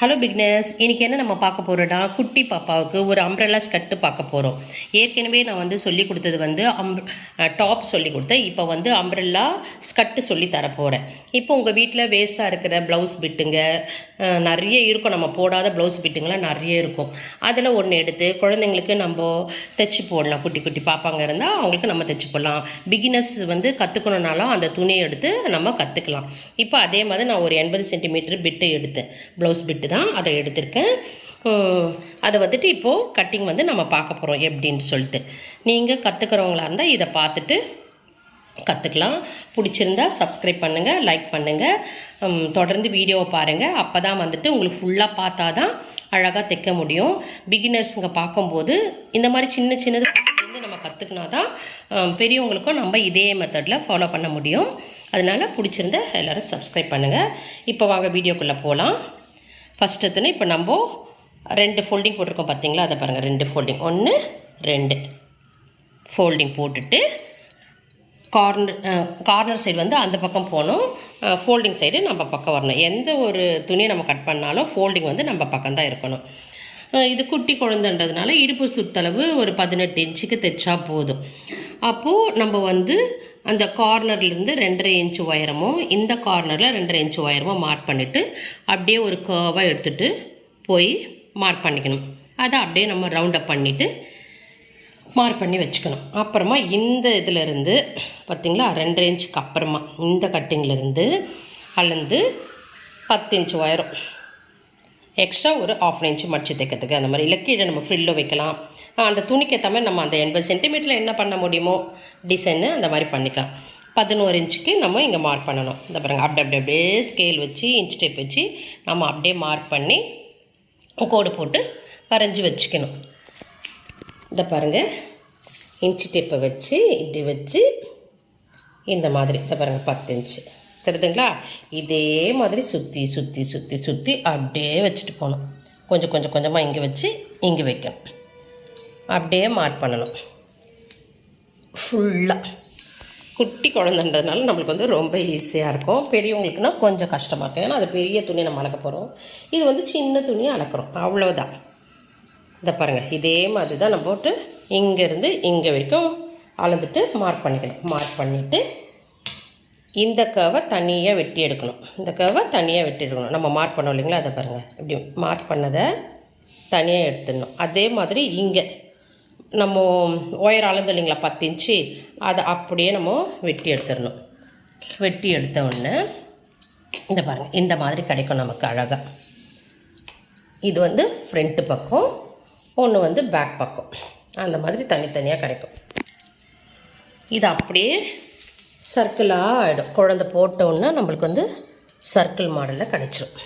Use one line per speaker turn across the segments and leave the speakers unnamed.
Hello bigness இன்றைக்கி என்ன நம்ம பார்க்க போகிறோன்னா குட்டி பாப்பாவுக்கு ஒரு அம்ப்ரெல்லா ஸ்கர்ட்டு பார்க்க போகிறோம் ஏற்கனவே நான் வந்து சொல்லி கொடுத்தது வந்து um, அம் டாப் சொல்லி கொடுத்தேன். இப்போ வந்து அம்ப்ரெல்லா ஸ்கர்ட்டு சொல்லி தர போகிறேன் இப்போ உங்கள் வீட்டில் வேஸ்ட்டாக இருக்கிற ப்ளவுஸ் பிட்டுங்க நிறைய இருக்கும். நம்ம போடாத ப்ளவுஸ் பிட்டுங்களாம் நிறைய இருக்கும். அதில் ஒன்று எடுத்து குழந்தைங்களுக்கு நம்ம தைச்சி போடலாம். குட்டி குட்டி பாப்பாங்க இருந்தால் அவங்களுக்கு நம்ம தைச்சி போடலாம். பிகினர்ஸ் வந்து கற்றுக்கணுன்னாலும் அந்த துணியை எடுத்து நம்ம கற்றுக்கலாம் இப்போ அதே மாதிரி நான் ஒரு எண்பது சென்டிமீட்டர் பிட்டு எடுத்தேன். ப்ளவுஸ் பிட்டு தான் அதை எடுத்திருக்கேன் அதை வந்துட்டு இப்போது கட்டிங் வந்து நம்ம பார்க்க போகிறோம் எப்படின்னு சொல்லிட்டு. நீங்கள் கற்றுக்கிறவங்களா இருந்தால் இதை பார்த்துட்டு கற்றுக்கலாம் பிடிச்சிருந்தா சப்ஸ்கிரைப் பண்ணுங்கள் லைக் பண்ணுங்கள் தொடர்ந்து வீடியோவை பாருங்கள் அப்போ தான் வந்துட்டு உங்களுக்கு ஃபுல்லாக பார்த்தா தான் அழகாக தைக்க முடியும். பிகினர்ஸுங்க பார்க்கும்போது இந்த மாதிரி சின்ன சின்னது வந்து நம்ம கற்றுக்கினா தான் பெரியவங்களுக்கும் நம்ம இதே மெத்தடில் ஃபாலோ பண்ண முடியும். அதனால் பிடிச்சிருந்தா எல்லோரும் சப்ஸ்கிரைப் பண்ணுங்கள் இப்போ வாங்க வீடியோக்குள்ளே போகலாம் ஃபஸ்ட் எத்தனை இப்போ நம்ம ரெண்டு ஃபோல்டிங் போட்டிருக்கோம் பார்த்தீங்களா அதை பாருங்கள் ரெண்டு ஃபோல்டிங் ஒன்று ரெண்டு. ஃபோல்டிங் போட்டுட்டு கார்னர் கார்னர் சைடு வந்து அந்த பக்கம் போகணும். ஃபோல்டிங் சைடு நம்ம பக்கம் வரணும். எந்த ஒரு துணியை நம்ம கட் பண்ணாலும் ஃபோல்டிங் வந்து நம்ம பக்கம் தான் இருக்கணும் இது குட்டி குழந்தைன்றதுனால இடுப்பு சுத்தளவு ஒரு பதினெட்டு இன்ச்சுக்கு தைச்சா போதும். அப்போது நம்ம வந்து அந்த கார்னர்லேருந்து ரெண்டரை இன்ச்சு உயரமும் இந்த கார்னரில் ரெண்டரை இன்ச்சு உயரமும் மார்க் பண்ணிவிட்டு அப்படியே ஒரு கர்வாக எடுத்துகிட்டு போய் மார்க் பண்ணிக்கணும். அதை அப்படியே நம்ம ரவுண்டப் பண்ணிவிட்டு மார்க் பண்ணி வச்சுக்கணும். அப்புறமா இந்த இதில் பார்த்திங்களா ரெண்டரை இன்ச்சுக்கு அப்புறமா இந்த கட்டிங்லேருந்து அளந்து பத்து இன்ச்சு உயரம். எக்ஸ்ட்ரா ஒரு ஆஃப் இன்ச்சு மடிச்சு தைக்கிறதுக்கு. அந்த மாதிரி இல்லை கீழே நம்ம ஃப்ரில்லோ வைக்கலாம். அந்த துணிக்கேற்ற மாதிரி நம்ம அந்த எண்பது சென்டிமீட்டரில் என்ன பண்ண முடியுமோ டிசைனு அந்த மாதிரி பண்ணிக்கலாம். பதினோரு இன்ச்சுக்கு நம்ம இங்கே மார்க் பண்ணணும். இந்த பாருங்க அப்படி அப்படி அப்படியே ஸ்கேல் வச்சு இன்ச் டேப் வச்சு நம்ம அப்படியே மார்க் பண்ணி கோடு போட்டு வரைஞ்சி வச்சுக்கணும். இந்த பாருங்கள் இன்ச் டேப்பை வச்சு இப்படி வச்சு இந்த மாதிரி. இந்த பாருங்கள் பத்து இன்ச்சு தெரியுதுங்களா? இதே மாதிரி சுற்றி சுற்றி சுற்றி சுற்றி அப்படியே வச்சுட்டு போகணும். கொஞ்சம் கொஞ்சம் கொஞ்சமாக இங்கே வச்சு இங்கே வைக்கணும். அப்படியே மார்க் பண்ணணும். ஃபுல்லாக குட்டி குழந்தைன்றதுனால நம்மளுக்கு வந்து ரொம்ப ஈஸியாக இருக்கும். பெரியவங்களுக்குனா கொஞ்சம் கஷ்டமாக இருக்கும். ஏன்னா அது பெரிய துணி நம்ம அளக்க போகிறோம் இது வந்து சின்ன துணியை அளக்குறோம். அவ்வளோதான் இதை பாருங்கள் இதே மாதிரி தான் நம்ம போட்டு இங்கேருந்து இங்கே வரைக்கும் அளந்துட்டு மார்க் பண்ணிக்கணும். மார்க் பண்ணிவிட்டு இந்த கவை தனியாக வெட்டி எடுக்கணும். இந்த கவை தனியாக வெட்டி எடுக்கணும். நம்ம மார்க் பண்ணோம் இல்லைங்களா? அதை பாருங்கள் இப்படி மார்க் பண்ணதை தனியாக எடுத்துடணும். அதே மாதிரி இங்கே நம்ம ஒயர் அளந்து இல்லைங்களா? பத்து இன்ச்சு அதை அப்படியே நம்ம வெட்டி எடுத்துடணும். வெட்டி எடுத்த உடனே இந்த பாருங்கள் இந்த மாதிரி கிடைக்கும் நமக்கு அழகாக இது வந்து ஃப்ரண்ட்டு பக்கம் ஒன்று வந்து பேக் பக்கம். அந்த மாதிரி தனித்தனியாக கிடைக்கும். இது அப்படியே சர்க்கிளாக ஆகிடும் குழந்த போட்டோன்னா நம்மளுக்கு வந்து சர்க்கிள் மாடலில் கிடைச்சிடும்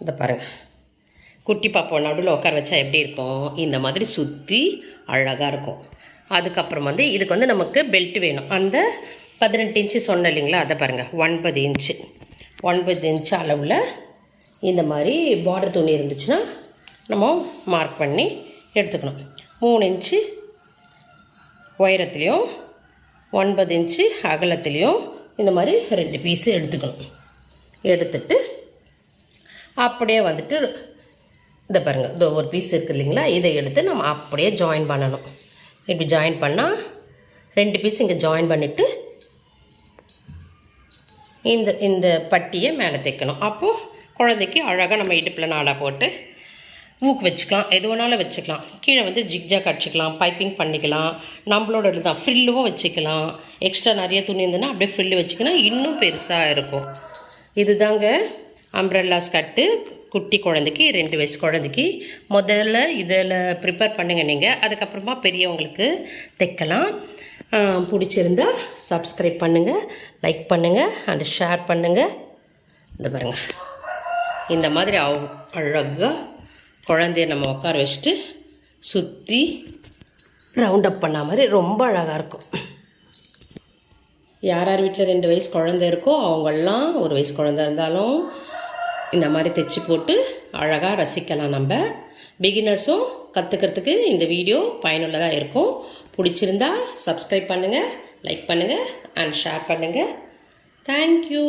இந்த பாருங்கள் குட்டி பாப்பா நடுவில் உட்கார வச்சா எப்படி இருக்கும்? இந்த மாதிரி சுற்றி அழகாக இருக்கும். அதுக்கப்புறம் வந்து இதுக்கு வந்து நமக்கு பெல்ட் வேணும். அந்த பதினெட்டு இன்ச்சு சொன்ன இல்லைங்களா? அதை பாருங்கள் ஒன்பது இன்ச்சு ஒன்பது இன்ச்சு அளவில் இந்த மாதிரி பார்டர் துணி இருந்துச்சுன்னா நம்ம மார்க் பண்ணி எடுத்துக்கணும். மூணு இன்ச்சு உயரத்துலேயும் ஒன்பது இன்ச்சு அகலத்துலேயும் இந்த மாதிரி ரெண்டு பீஸு எடுத்துக்கணும். எடுத்துட்டு அப்படியே வந்துட்டு இந்த பாருங்கள் இந்த ஒரு பீஸ் இருக்குது இல்லைங்களா? இதை எடுத்து நம்ம அப்படியே ஜாயின் பண்ணணும். இப்படி ஜாயின் பண்ணால் ரெண்டு பீஸ் இங்கே ஜாயின் பண்ணிவிட்டு இந்த இந்த பட்டியை மேலே தைக்கணும். அப்போது குழந்தைக்கு அழகாக நம்ம இடுப்பில் நாடாக போட்டு ஊக்கு வச்சுக்கலாம் எது வேணாலும் வச்சுக்கலாம். கீழே வந்து ஜிக்ஜாக் அடிச்சுக்கலாம் பைப்பிங் பண்ணிக்கலாம் நம்மளோட இதுதான் ஃப்ரில்லும் வச்சுக்கலாம். எக்ஸ்ட்ரா நிறைய துணி இருந்ததுன்னா அப்படியே ஃப்ரில்லு வச்சுக்கினா இன்னும் பெருசாக இருக்கும். இதுதாங்க அம்ப்ரெல்லா ஸ்கர்ட்டு குட்டி குழந்தைக்கு ரெண்டு வயசு குழந்தைக்கு. முதல்ல இதில் ப்ரிப்பேர் பண்ணுங்கள் நீங்கள் அதுக்கப்புறமா பெரியவங்களுக்கு தைக்கலாம். பிடிச்சிருந்தா சப்ஸ்கிரைப் பண்ணுங்கள் லைக் பண்ணுங்கள் அண்டு ஷேர் பண்ணுங்கள் இந்த பாருங்கள் இந்த மாதிரி அவ் அழகாக குழந்தைய நம்ம உட்கார வச்சுட்டு சுற்றி ரவுண்ட் அப் பண்ண மாதிரி ரொம்ப அழகாக இருக்கும். யார் யார் வீட்டில் ரெண்டு வயசு குழந்தை இருக்கோ அவங்கெல்லாம் ஒரு வயசு குழந்தை இருந்தாலும் இந்த மாதிரி தைச்சி போட்டு அழகாக ரசிக்கலாம் நம்ம. பிகினர்ஸும் கற்றுக்கிறதுக்கு இந்த வீடியோ பயனுள்ளதாக இருக்கும். பிடிச்சிருந்தா சப்ஸ்கிரைப் பண்ணுங்கள் லைக் பண்ணுங்கள் அண்ட் ஷேர் பண்ணுங்கள் தேங்க்யூ